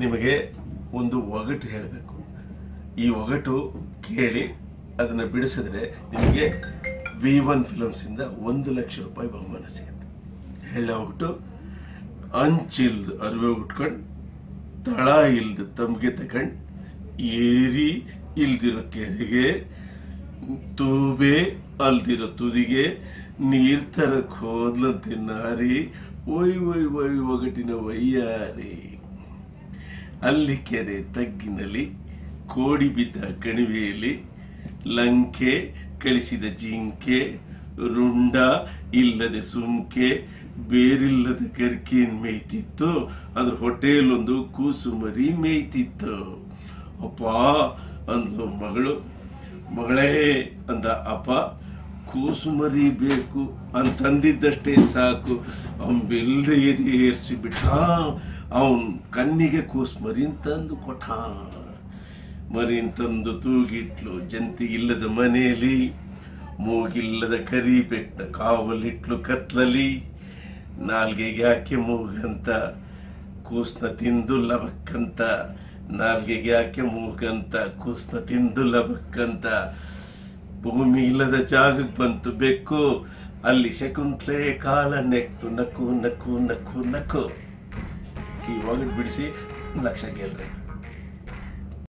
ನಿಮಗೆ ಒಂದು ಒಗಟು ಹೇಳಬೇಕು. ಈ ಒಗಟು ಕೇಳಿ ಅದನ್ನು ಬಿಡಿಸಿದ್ರೆ ನಿಮಗೆ ವಿ ಒನ್ ಫಿಲಮ್ಸಿಂದ ಒಂದು ಲಕ್ಷ ರೂಪಾಯಿ ಬಹುಮಾನ ಸಿಗುತ್ತೆ. ಹೇಳ ಒಗಟು ಅಂಚಿಲ್ದು ಅರಿವೆ ಉಟ್ಕೊಂಡು, ತಳ ಇಲ್ದ ತಮಗೆ ತಗೊಂಡು, ಏರಿ ಇಲ್ದಿರೋ ಕೆರೆಗೆ, ತೂಬೆ ಅಲ್ದಿರೋ ತುದಿಗೆ ನೀರ್ ತರಕ್ ಹೋದ್ಲಂತೆ ನಾರಿ, ಒಯ್ ಒಯ್ ಒಯ್, ಒಗಟಿನ ವಯ್ಯಾರಿ ಅಲ್ಲಿ ಕೆರೆ ತಗ್ಗಿನಲ್ಲಿ ಕೋಡಿ ಬಿದ್ದ ಕಣಿವೆಯಲ್ಲಿ ಲಂಕೆ, ಕಳಿಸಿದ ಜಿಂಕೆ, ರುಂಡ ಇಲ್ಲದೆ ಸುಮ್ಕೆ ಬೇರಿಲ್ಲದ ಕರ್ಕೇನ್ ಮೇಯ್ತಿತ್ತು. ಅದ್ರ ಹೊಟ್ಟೆಯಲ್ಲೊಂದು ಕೂಸು ಮರಿ ಮೇಯ್ತಿತ್ತು. ಅಪ್ಪ ಅಂದ್ಲು ಮಗಳು. ಮಗಳೇ ಅಂದ ಅಪ್ಪ. ಕೂಸು ಮರಿ ಬೇಕು ಅಂತಂದಿದ್ದಷ್ಟೇ ಸಾಕು. ಅವನ್ ಬೆಲ್ದ ಏರಿಸಿ ಬಿಟ್ಟ. ಅವನ್ ಕಣ್ಣಿಗೆ ಕೂಸು ಮರಿ ತಂದು ಕೊಟ್ಟ. ಮರಿನ್ ತಂದು ತೂಗಿಟ್ಲು. ಜಂತಿ ಇಲ್ಲದ ಮನೆಯಲ್ಲಿ ಮೂಗಿಲ್ಲದ ಕರಿ ಬೆಟ್ಟ ಕಾವಲಿಟ್ಲು ಕತ್ಲಲಿ ನಾಲ್ಗೆಗೆ ಯಾಕೆ ಮೂಗಂತ, ಕೂಸ್ನ ತಿಂದು ಲಬಕ್ಕಂತ. ನಾಲ್ಗೆಗೆ ಯಾಕೆ ಮೂಗಂತ, ಕೂಸ್ನ ತಿಂದು ಲಬಕ್ಕಂತ. ಭೂಮಿ ಇಲ್ಲದ ಜಾಗಕ್ಕೆ ಬಂತು ಬೆಕ್ಕು. ಅಲ್ಲಿ ಶಕುಂತ್ಲೆ ಕಾಲ ನೆಕ್ತು, ನಕ್ಕು ನಕ್ಕು ನಕ್ಕು ನಕ್ಕು. ಈ ಒಗಟ್ ಬಿಡಿಸಿ ಲಕ್ಷ ಗೆಲ್ರಿ.